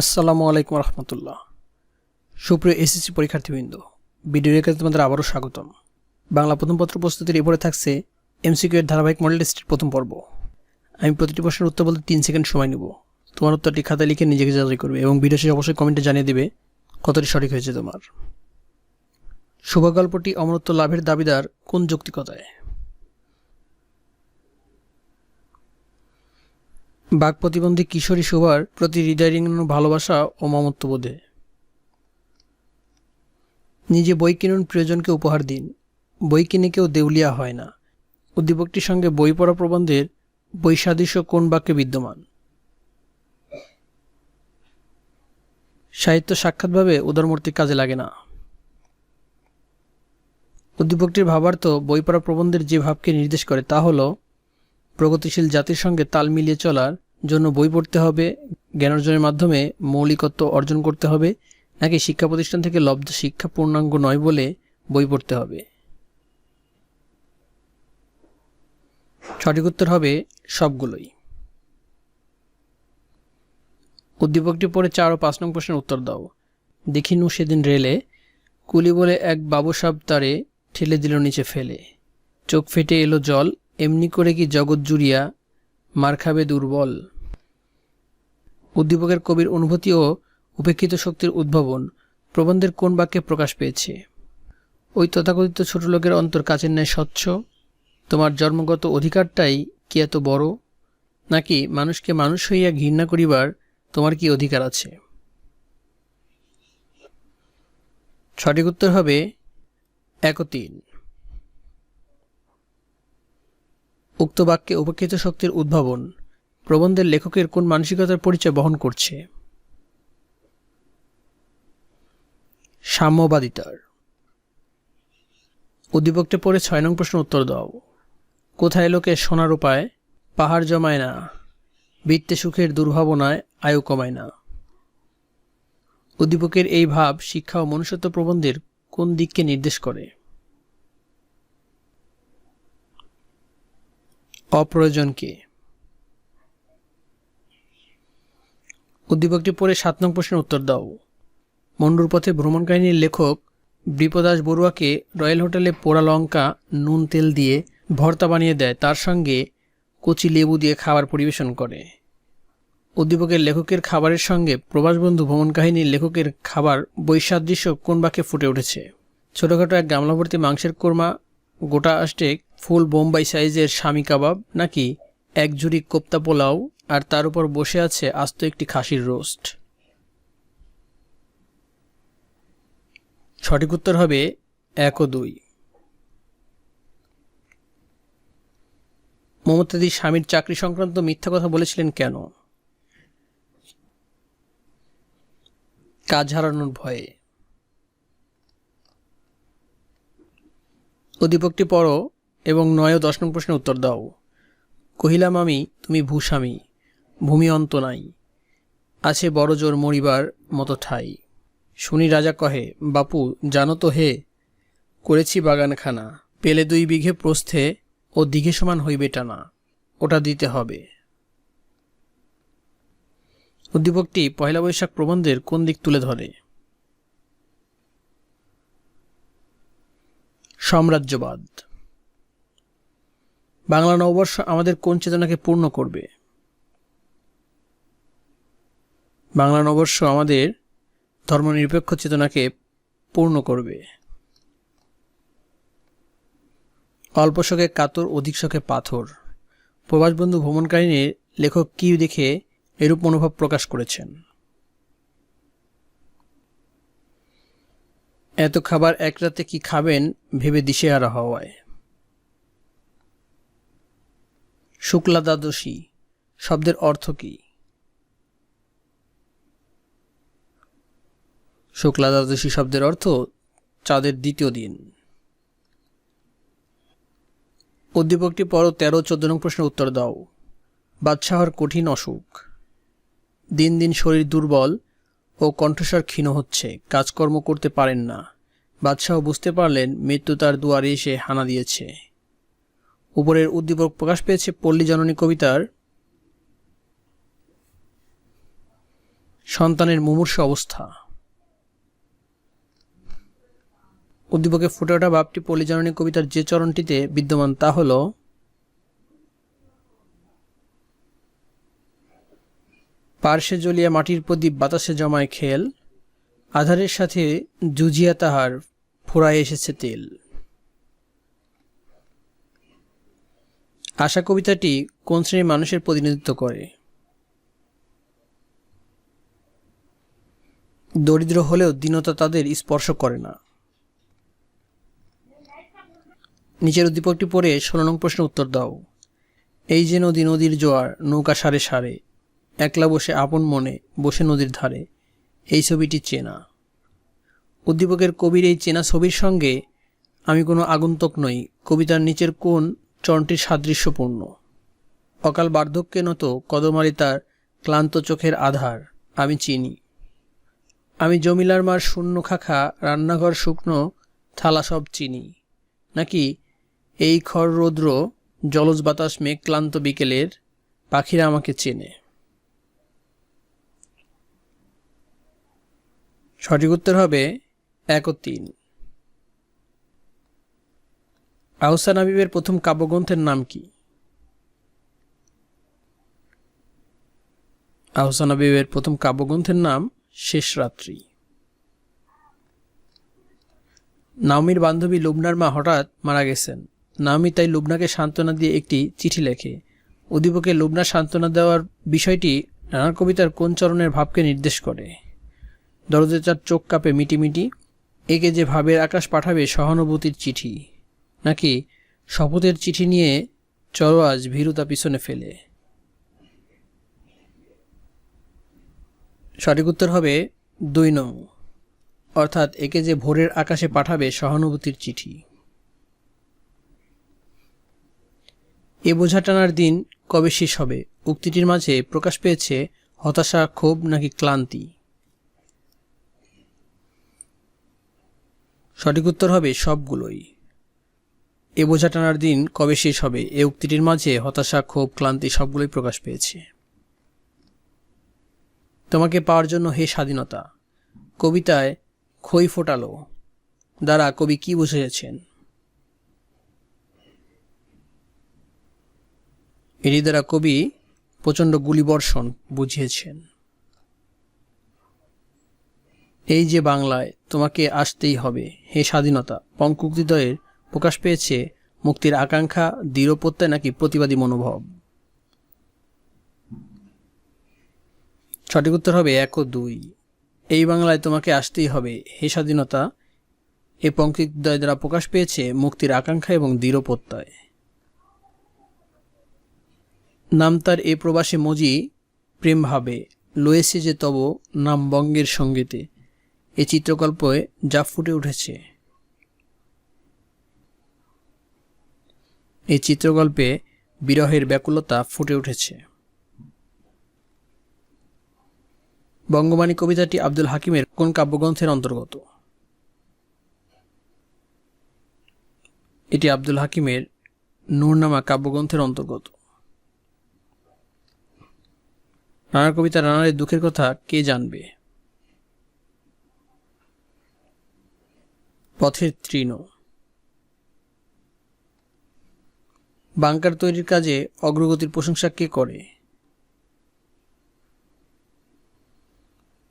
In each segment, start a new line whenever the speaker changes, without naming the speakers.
আসসালামু আলাইকুম রহমতুল্লাহ। সুপ্রিয় এসএসসি পরীক্ষার্থীবৃন্দ ভিডিও রেখে তোমাদের আবারও স্বাগতম। বাংলা প্রথম পত্র প্রস্তুতির এরপরে থাকছে এমসিকিউ এর ধারাবাহিক মডেল টেস্টের প্রথম পর্ব। আমি প্রতিটি প্রশ্নের উত্তর বলতে তিন সেকেন্ড সময় নেব। তোমার উত্তরটি খাতায় লিখে নিজেকে যাচাই করবে এবং ভিডিও শেষে অবশ্যই কমেন্টে জানিয়ে দেবে কতটি সঠিক হয়েছে তোমার। শুভ গল্পটি অমরত্ব লাভের দাবিদার কোন যৌক্তিকতায় বাক প্রতিবন্ধী কিশোরী শোভার প্রতি হৃদয় ভালোবাসা ও মমত্ববোধে নিজে বই কিনুন প্রিয়জনকে উপহার দিন। বই কিনে কেউ দেউলিয়া হয় না। উদ্দীপকটির সঙ্গে বই পড়া প্রবন্ধের বৈসাদৃশ্য কোন বাক্যে বিদ্যমান? সাহিত্য সাক্ষাৎভাবে উদারমূর্তি কাজে লাগে না। উদ্দীপকটির ভাবার্থ বই পড়া প্রবন্ধের যে ভাবকে নির্দেশ করে তা হলো প্রগতিশীল জাতির সঙ্গে তাল মিলিয়ে চলার জন্য বই পড়তে হবে, জ্ঞান অর্জনের মাধ্যমে মৌলিকত্ব অর্জন করতে হবে, নাকি শিক্ষা প্রতিষ্ঠান থেকে লব্ধ শিক্ষা পূর্ণাঙ্গ নয় বলে বই পড়তে হবে? সঠিক উত্তর হবে সবগুলোই। উদ্দীপকটি পড়ে চার ও পাঁচ নং প্রশ্নের উত্তর দাও। দেখিনু সেদিন রেলে, কুলি বলে এক বাবুসাব তারে ঠেলে দিল নিচে ফেলে। চোখ ফেটে এলো জল এমনি করে কি জগৎ জুড়িয়া মার খাবে দুর্বল? উদ্দীপকের কবির অনুভূতি ও উপেক্ষিত শক্তির উদ্ভাবন প্রবন্ধের কোন বাক্যে প্রকাশ পেয়েছে? ওই তথাকথিত ছোট লোকের অন্তর কাচের ন্যায় স্বচ্ছ? তোমার জন্মগত অধিকারটাই কি এত বড়? নাকি মানুষকে মানুষ হইয়া ঘৃণা করিবার তোমার কি অধিকার আছে? সঠিক উত্তর হবে এক তিন উক্ত বাক্যে উপেক্ষিত শক্তির উদ্ভাবন, প্রবন্ধের লেখকের কোন মানসিকতার পরিচয় বহন করছে? সাম্যবাদিতার। উদ্দীপকটি পড়ে ছয় নং প্রশ্ন উত্তর দাও। কোথায় লোকে সোনার উপায় পাহাড় জমায় না, বৃত্তে সুখের দুর্ভাবনায় আয়ু কমায় না? উদ্দীপকের এই ভাব শিক্ষা ও মনুষ্যত্ব প্রবন্ধের কোন দিককে নির্দেশ করে? অপ্রয়োজনকে উদ্দীপকটি পড়ে সাত নং প্রশ্নের উত্তর দাও। মন্ডুর পথে ভ্রমণ কাহিনীর লেখক বিপদাস বড়ুয়াকে রয়্যাল হোটেলে পোড়া লঙ্কা, নুন, তেল দিয়ে ভর্তা বানিয়ে দেয়। তার সঙ্গে কচি লেবু দিয়ে খাবার পরিবেশন করে। উদ্দীপকের লেখকের খাবারের সঙ্গে প্রবাসবন্ধু ভ্রমণ কাহিনীর লেখকের খাবার বৈসাদৃশ্য কোন বাক্যে ফুটে উঠেছে? ছোটোখাটো এক গামলাভর্তি মাংসের কোরমা গোটা আষ্টেক ফুল বোম্বাই সাইজের স্বামী কাবাব নাকি এক ঝুড়ি কোপ্তা পোলাও আর তার উপর বসে আছে আস্ত একটি খাসির রোস্ট। সঠিক উত্তর হবে এক ও দুই। মমতাদি স্বামীর চাকরি সংক্রান্ত মিথ্যা কথা বলেছিলেন কেন? কাজ হারানোর ভয়ে। উদ্দীপকটি পড়ো এবং নয় দশ নং প্রশ্নের উত্তর দাও। কহিলাম, আমি, তুমি ভূস্বামী, ভূমি অন্ত নাই, আছে বড় জোর মরিবার মতো ঠাই। শুনি রাজা কহে, বাপু, জানো তো হে, করেছি বাগানখানা, পেলে দুই বিঘে প্রস্থে ও দিঘে সমান হইবে টানা, ওটা দিতে হবে। উদ্দীপকটি পয়লা বৈশাখ প্রবন্ধের কোন দিক তুলে ধরে? সাম্রাজ্যবাদ। বাংলা নববর্ষ আমাদের কোন চেতনাকে পূর্ণ করবে? বাংলা নববর্ষ আমাদের ধর্মনিরপেক্ষ চেতনাকে পূর্ণ করবে। অল্প শোকে কাতর, অধিক শোকে পাথর। প্রবাসবন্ধু ভ্রমণকাহিনীর লেখক কি দেখে এরূপ মনোভাব প্রকাশ করেছেন। এত খাবার এক রাতে কি খাবেন ভেবে দিশেহারা হওয়ায়। শুক্লা দ্বাদশী, শব্দের অর্থ কি? শুক্লা দ্বাদশী শব্দের অর্থ চাঁদের দ্বিতীয় দিন। উদ্দীপকটি পর তেরো, চোদ্দ নং প্রশ্নের উত্তর দাও। বাদশাহর কঠিন অসুখ। দিন দিন শরীর দুর্বল ও কণ্ঠস্বর ক্ষীণ হচ্ছে। কাজকর্ম করতে পারেন না। বাদশাহ বুঝতে পারলেন মৃত্যু তার দুয়ারে এসে হানা দিয়েছে। উপরের উদ্দীপক প্রকাশ পেয়েছে পল্লী জননী কবিতার। সন্তানের মুমূর্ষ অবস্থা। উদ্দীপকে ফুটে ওঠা বাপটি পলিজননী কবিতার যে চরণটিতে বিদ্যমান তা হল, পার্শ্বে জ্বলিয়া মাটির প্রদীপ বাতাসে জমায় খেল আধারের সাথে জুজিয়া তাহার ফোড়ায় এসেছে তেল। আশা কবিতাটি কোন শ্রেণির মানুষের প্রতিনিধিত্ব করে? দরিদ্র হলেও দীনতা তাদের স্পর্শ করে না। নিচের উদ্দীপকটি পড়ে ষোলো নং প্রশ্ন উত্তর দাও। এই যে নদী, নদীর জোয়ার, নৌকা সারে সারে, একলা বসে আপন মনে বসে নদীর ধারে। এই ছবিটি চেনা। উদ্দীপকের কবির এই চেনা ছবির সঙ্গে আমি কোনো আগন্তুক নই, কবিতার নিচের কোন চরণটির সাদৃশ্যপূর্ণ। অকাল বার্ধক্যে নত কদমারি তার ক্লান্ত চোখের আধার, আমি চিনি। আমি জমিলার মার শূন্য খাখা, রান্নাঘর শুকনো, থালা সব চিনি। নাকি এই খর রৌদ্র, জলজ বাতাস মেঘ ক্লান্ত বিকেলের, পাখিরা আমাকে চেনে। সঠিক উত্তর হবে এক ও তিন। আহসান হাবিবের প্রথম কাব্যগ্রন্থের নাম কি? আহসান হাবিবের প্রথম কাব্যগ্রন্থের নাম শেষ রাত্রি নাওমির বান্ধবী লুবনার মা হঠাৎ মারা গেছেন। নাওমি তাই লুবনাকে সান্ত্বনা দিয়ে একটি চিঠি লেখে। উদ্দীপকে লুবনা সান্ত্বনা দেওয়ার বিষয়টি নানার কবিতার কোন চরণের ভাবকে নির্দেশ করে? দরজে চার চোখ কাঁপে মিটিমিটি। একে যে ভাবের আকাশ পাঠাবে সহানুভূতির চিঠি। নাকি শপথের চিঠি নিয়ে চলো আজ ভীরুতা পিছনে ফেলে। সঠিক উত্তর হবে দুই নং। অর্থাৎ একে যে ভোরের আকাশে পাঠাবে সহানুভূতির চিঠি। এ বোঝা টানার দিন কবে শেষ হবে? উক্তিটির মাঝে প্রকাশ পেয়েছে হতাশা, ক্ষোভ নাকি ক্লান্তি? সঠিক উত্তর হবে সবগুলোই। এ বোঝা টানার দিন কবে শেষ হবে, এ উক্তিটির মাঝে হতাশা, ক্ষোভ, ক্লান্তি সবগুলোই প্রকাশ পেয়েছে। তোমাকে পাওয়ার জন্য হে স্বাধীনতা, কবিতায় খই ফোটালো, দ্বারা কবি কি বুঝেছেন? এটি দ্বারা কবি প্রচণ্ড গুলিবর্ষণ বুঝিয়েছেন। এই যে বাংলায় তোমাকে আসতেই হবে, হে স্বাধীনতা পঙ্কুক্তিদয়ের প্রকাশ পেয়েছে মুক্তির আকাঙ্ক্ষা দৃঢ়প্রত্যয় নাকি প্রতিবাদী মনোভাব? সঠিক উত্তর হবে এক ও দুই। এই বাংলায় তোমাকে আসতেই হবে, হে স্বাধীনতা, এ পঙ্কিতদ্বয় দ্বারা প্রকাশ পেয়েছে মুক্তির আকাঙ্ক্ষা এবং দৃঢ় প্রত্যয়। নাম তার এ প্রবাসী মজি প্রেম ভাবে, লয়েছে যে তব নাম বঙ্গের সঙ্গীতে। এ চিত্রকল্পে যা ফুটে উঠেছে। এই চিত্রকল্পে বিরহের ব্যাকুলতা ফুটে উঠেছে। বঙ্গবাণী কবিতাটি আব্দুল হাকিমের কোন কাব্যগ্রন্থের অন্তর্গত? এটি আব্দুল হাকিমের নূরনামা কাব্যগ্রন্থের অন্তর্গত। রানার কবিতা রানারের দুঃখের কথা কে জানবে? পথের তৃণ। বাংকার তৈরির কাজে অগ্রগতির প্রশংসা কে করে?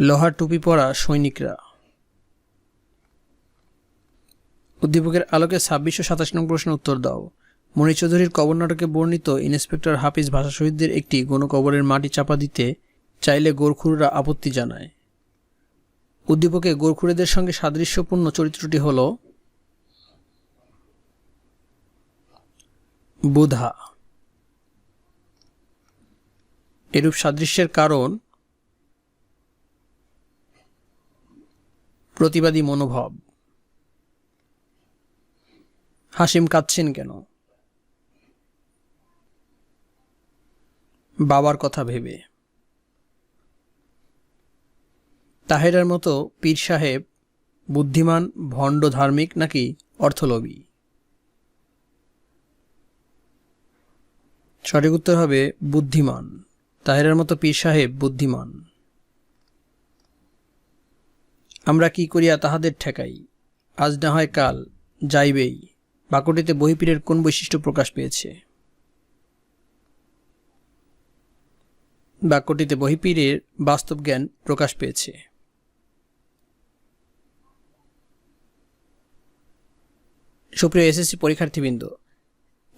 লোহার টুপি পরা সৈনিকরা। উদ্দীপকের আলোকে ছাব্বিশশো সাতাশ নং প্রশ্ন উত্তর দাও। মণি চৌধুরীর কবর নাটকে বর্ণিত ইন্সপেক্টর হাফিজ ভাষা শহীদদের একটি গণকবরের মাটি চাপা দিতে চাইলে গোরখুররা আপত্তি জানায়। উদ্দীপকে গোরখুরেদের সঙ্গে সাদৃশ্যপূর্ণ চরিত্রটি হল বুধা। এরূপ সাদৃশ্যের কারণ প্রতিবাদী মনোভাব। হাসিম কাঁদছেন কেন? বাবার কথা ভেবে। তাহেরার মতো পীর সাহেব বুদ্ধিমান, ভণ্ড, ধার্মিক নাকি অর্থলোভী? সঠিক উত্তর হবে বুদ্ধিমান। তাহেরার মতো পীর সাহেব বুদ্ধিমান। আমরা কি করিয়া তাহাদের ঠেকাই? আজ না হয় কাল, যাইবেই। বাক্যটিতে বহিপীরের কোন বৈশিষ্ট্য প্রকাশ পেয়েছে? বাক্যটিতে বহিপীরের বাস্তব জ্ঞান প্রকাশ পেয়েছে। সুপ্রিয় এসএসসি পরীক্ষার্থীবৃন্দ,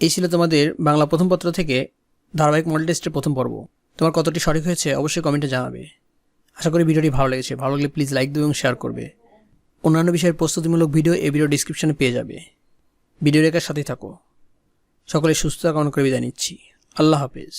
এই ছিল তোমাদের বাংলা প্রথম পত্র থেকে ধারাবাহিক মডেল টেস্টের প্রথম পর্ব। তোমার কতটি সঠিক হয়েছে অবশ্যই কমেন্টে জানাবে। আশা করি ভিডিওটি ভালো লেগেছে। ভালো লাগলে প্লিজ লাইক দেবে এবং শেয়ার করবে। অন্যান্য বিষয়ের প্রস্তুতিমূলক ভিডিও এই ভিডিও ডিসক্রিপশনে পেয়ে যাবে। ভিডিও রেখার সাথেই থাকো। সকলে সুস্থতা কামনা করে বিদায় নিচ্ছি। আল্লাহ হাফেজ।